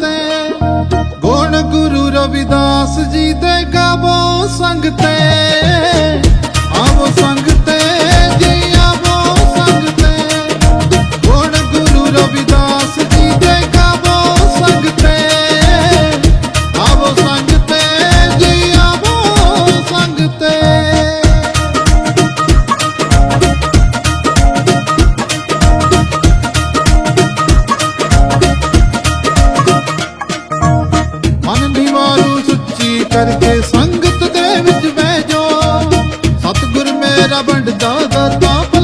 ਸੰਗ ਗੁਣ ਗੁਰੂ ਰਵਿਦਾਸ ਜੀ ਦੇ ਗਾਵੋ ਸੰਗ ਤੇ ਕਰਕੇ ਸੰਗਤ ਦੇ ਵਿੱਚ ਬਹਿ ਜਾ ਸਤਗੁਰ ਮੇਰਾ ਵੰਡਦਾ ਦਾਤਾ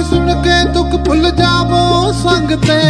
ਸੁਣ ਕੇ ਦੁੱਖ ਭੁੱਲ ਜਾਵੋ ਸੰਗਤੇ